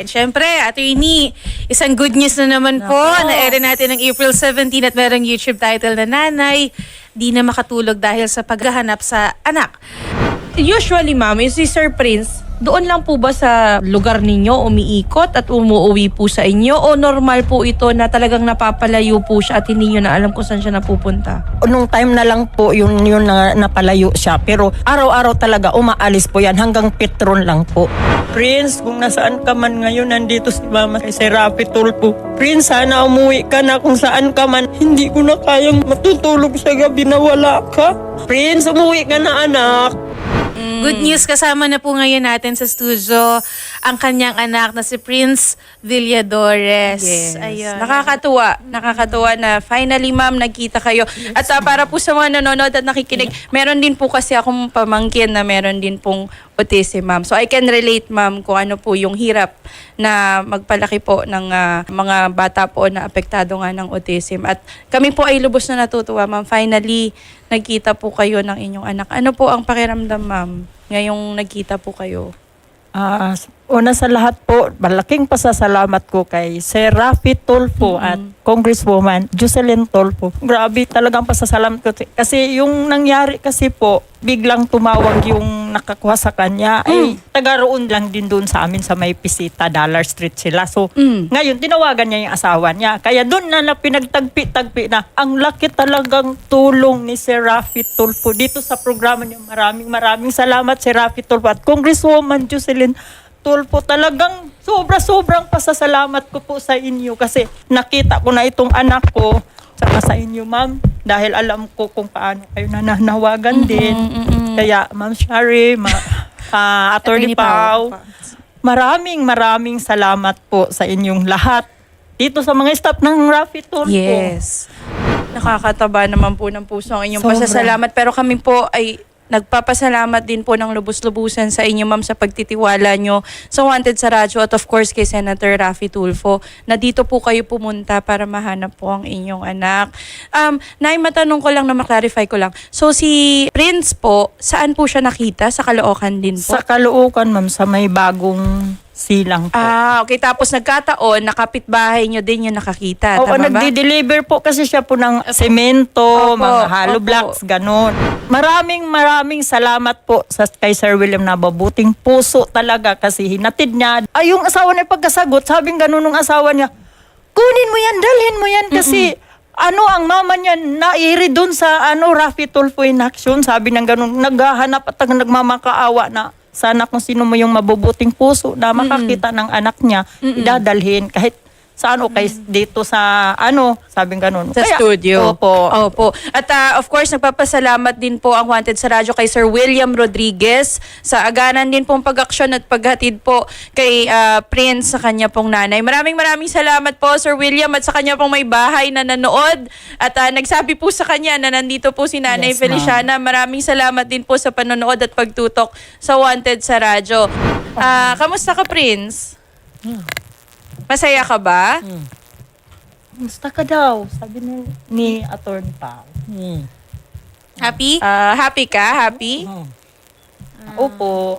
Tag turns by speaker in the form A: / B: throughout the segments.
A: And syempre, attorney, isang good news na naman po. Na-air natin ng April 17 at merong YouTube title na Nanay, di na makatulog dahil sa paghahanap sa anak.
B: Usually, ma'am, yung si Sir Prince, doon lang po ba sa lugar ninyo umiikot at umuuwi po sa inyo? O normal po ito na talagang napapalayo po siya at hindi nyo na alam kung saan siya napupunta?
C: Nung time na lang po yun, yun na napalayo siya. Pero araw-araw talaga umaalis po yan hanggang Petron lang po. Prince, kung nasaan ka man ngayon, nandito si Mama kay Serapi Tulpo. Prince, sana umuwi ka na kung saan ka man. Hindi ko na kayang matutulog sa gabi na wala ka. Prince, umuwi ka na anak.
A: Good news, kasama na po ngayon natin sa studio ang kanyang anak na si Prince Villadores. Ayun.
B: Nakakatuwa. Nakakatuwa na finally, ma'am, nagkita kayo. At ah, para po sa mga nanonood at nakikinig, meron din po kasi akong pamangkin na meron din pong autism, ma'am. So I can relate, ma'am, kung ano po yung hirap na magpalaki po ng ah, mga bata po na apektado nga ng autism. At kami po ay lubos na natutuwa, ma'am. Finally, nagkita po kayo ng inyong anak. Ano po ang pakiramdam, ma'am, ngayong nagkita po kayo?
C: Ah, una sa lahat po, malaking pasasalamat ko kay Sir Rafi Tulfo at Congresswoman Jocelyn Tulfo. Grabe talagang pasasalamat ko. Kasi yung nangyari kasi po, biglang tumawag yung nakakuha sa kanya. Ay, taga roon lang din doon sa amin sa may Pisita, Dollar Street sila. So,
B: Mm.
C: ngayon, tinawagan niya yung asawa niya. Kaya doon na na pinagtagpi-tagpi na ang laki talagang tulong ni Sir Rafi Tulfo dito sa programa niya. Maraming maraming salamat Sir Rafi Tulfo at Congresswoman Jocelyn Tulfo. Talagang sobra-sobrang pasasalamat ko po sa inyo kasi nakita ko na itong anak ko saka sa inyo, ma'am. Dahil alam ko kung paano kayo nananawagan din. Kaya, Ma'am Shari, ma, ah, Attorney. Pau, Maraming maraming salamat po sa inyong lahat. Dito sa mga staff ng Rafi Tulfo.
B: Yes. Nakakataba naman po ng puso ang inyong
C: Sobra.
B: pasasalamat. Pero kami po ay nagpapasalamat din po ng lubos-lubusan sa inyo, ma'am, sa pagtitiwala nyo sa Wanted sa Radyo at of course kay Senator Raffy Tulfo na dito po kayo pumunta para mahanap po ang inyong anak. Um, Nay, matanong ko lang na maklarify ko lang. So si Prince po, saan po siya nakita? Sa Caloocan din po?
C: Sa Caloocan, ma'am, sa may bagong silang po.
B: Ah, okay. Tapos nagkataon, nakapitbahay nyo din yung nakakita.
C: Oo,
B: tama ba?
C: nagdi-deliver po kasi siya po ng semento,
B: Opo,
C: mga hollow
B: opo.
C: blocks, ganun. Maraming maraming salamat po sa kay Sir William na mabuting puso talaga kasi hinatid niya. Ay, yung asawa niya pagkasagot, sabing ganun ng asawa niya, kunin mo yan, dalhin mo yan kasi ano ang mama niya nairi doon sa ano Rafi Tulfo in action sabi ng ganun naghahanap at nagmamakaawa na sana kung sino mo yung mabubuting puso na makakita ng anak niya idadalhin kahit saan o kay dito sa ano sabing ganun
B: Sa
C: Kaya,
B: studio.
C: opo
B: Opo. At ah, of course, nagpapasalamat din po ang Wanted sa Radyo kay Sir William Rodriguez sa agaran din pong pag-aksyon at paghatid po kay ah, Prince sa kanya pong nanay. Maraming maraming salamat po Sir William at sa kanya pong may bahay na nanood at ah, nagsabi po sa kanya na nandito po si Nanay
C: Yes,
B: Feliciana. Maraming salamat din po sa panonood at pagtutok sa Wanted sa Radyo. Ah, kamusta ka Prince? Masaya ka ba?
C: Musta ka daw sabi ni, ni Attorney Pao
A: Happy?
B: Ah, happy ka? Happy?
C: opo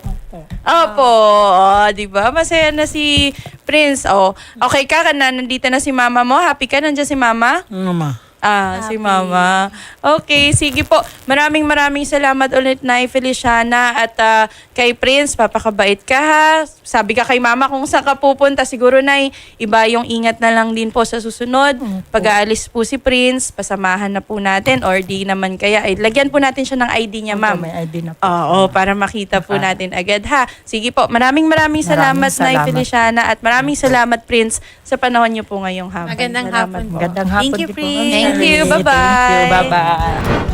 B: Opo, oh, 'di ba? Masaya na si Prince. Oh, okay ka ka na nandito na si mama mo. Happy ka nandiyan si mama?
C: mama
B: Ah, si mama. Okay, sige po. Maraming maraming salamat ulit na Feliciana at ah, kay Prince. Papakabait ka ha. Sabi ka kay mama kung saan ka pupunta. Siguro na iba yung ingat na lang din po sa susunod. Pag-aalis po si Prince, pasamahan na po natin or di naman kaya. Ay, lagyan po natin siya ng ID niya, ma'am.
C: may ID na po
B: Oo, para makita po natin agad ha. Sige po, maraming maraming salamat,
C: Maraming
B: Nay
C: salamat.
B: Feliciana at maraming salamat Prince sa panahon niyo po ngayong hapon.
A: Magandang
B: Salamat
A: hapon
B: po.
C: Magandang hapon
A: Thank you,
C: din po,
A: Prince.
C: Ma'am
B: Thank you. Bye-bye.
C: Thank you. Bye-bye.